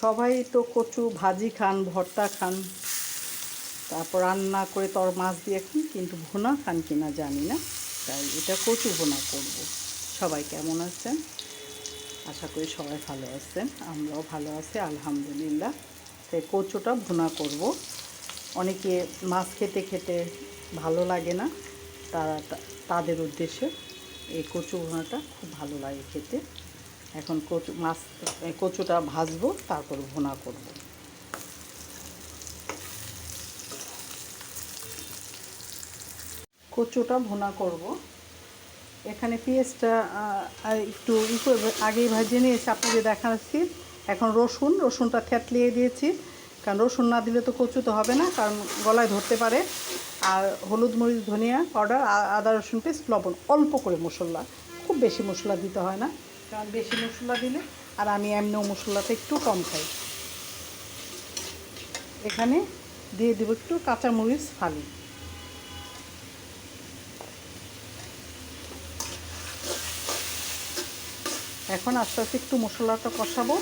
সবাই তো কচু ভাজি খান, ভর্তা খান। তারপর রান্না করে তর মাছ দিয়ে খান কিন্তু ভুনা খান কিনা জানি না। তাই এটা কচু ভুনা করব। সবাই কেমন আছেন? আশা করি সবাই ভালো আছেন। আমরাও ভালো আছি, আলহামদুলিল্লাহ। তাই কচুটা ভুনা করব। অনেকে মাছ খেতে খেতে ভালো লাগে না। তারা তাদের উদ্দেশ্যে এই কচু ভুনাটা খুব ভালো লাগে খেতে। এখন কচু মাছ কচুটা ভাজবো, তারপর ভুনা করব। কচুটা ভুনা করব। এখানে পেঁয়াজটা একটু আগেই ভাজিয়ে নিয়েছি আপনাকে দেখাচ্ছি। এখন রসুন, রসুনটা থেতলিয়ে দিয়েছি। কারণ রসুন না দিলে তো কচু তো হবে না, কারণ গলায় ধরতে পারে। আর হলুদ মরিচ, ধনিয়া পাউডার আদা রসুন পেস্ট, লবণ, অল্প করে মশলা। খুব বেশি মশলা দিতে হয় না। কারণ বেশি মশলা দিলে, আর আমি এমনিও মশলাটা একটু কম খাই। এখানে দিয়ে দেবো একটু কাঁচামরিচ ফালি। এখন আস্তে আস্তে একটু মশলাটা কষাবো,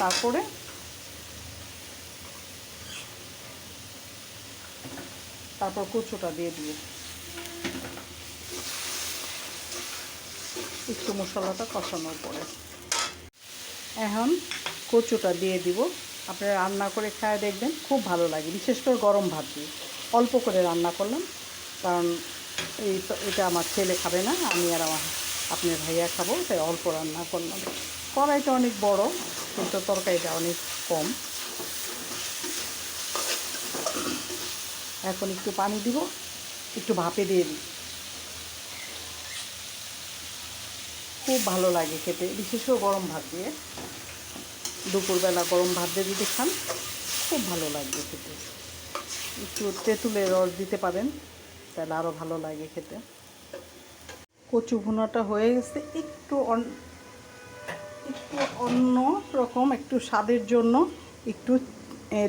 তারপরে তারপর কচুটা দিয়ে দিব। একটু মশলাটা কষানোর পরে। এখন কচুটা দিয়ে দিব। আপনারা রান্না করে খায় দেখবেন, খুব ভালো লাগে। বিশেষ করে গরম ভাত দিয়ে। অল্প করে রান্না করলাম, কারণ এই এটা আমার ছেলে খাবে না, আমি আর আমার আপনার ভাইয়া খাব, তাই অল্প রান্না করলাম। কড়াইটা অনেক বড়, কিন্তু তরকারিটা অনেক কম। এখন একটু পানি দিব, একটু ভাপে দিয়ে দিই। খুব ভালো লাগে খেতে, বিশেষ করে গরম ভাত দিয়ে। দুপুরবেলা গরম ভাত দিয়ে যদি খান, খুব ভালো লাগবে খেতে। একটু তেঁতুলের রস দিতে পারেন, তাহলে আরও ভালো লাগে খেতে। কচু ভুনাটা হয়ে গেছে, একটু একটু অন্য রকম, একটু স্বাদের জন্য একটু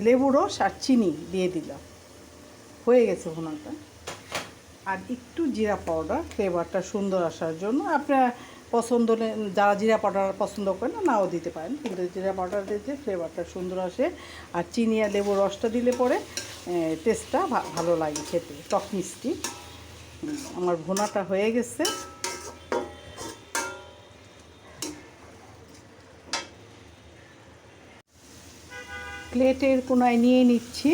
লেবু রস আর চিনি দিয়ে দিলাম। হয়ে গেছে ভুনাটা। আর একটু জিরা পাউডার, ফ্লেভারটা সুন্দর আসার জন্য। আপনার পছন্দ যারা জিরা পাউডার পছন্দ করেন না, নাও দিতে পারেন। কিন্তু জিরা পাউডার দিতে ফ্লেভারটা সুন্দর আসে, আর চিনি আর লেবু রসটা দিলে পরে টেস্টটা ভালো লাগে খেতে। টক মিষ্টি। আমার ভুনাটা হয়ে গেছে। প্লেটের কোনায় নিয়ে নিচ্ছি।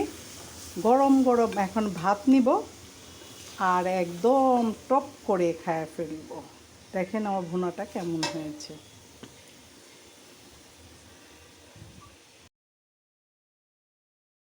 গরম গরম এখন ভাত নিব, আর একদম টপ করে খায় ফেলব। দেখেন আমার ভুনাটা কেমন হয়েছে।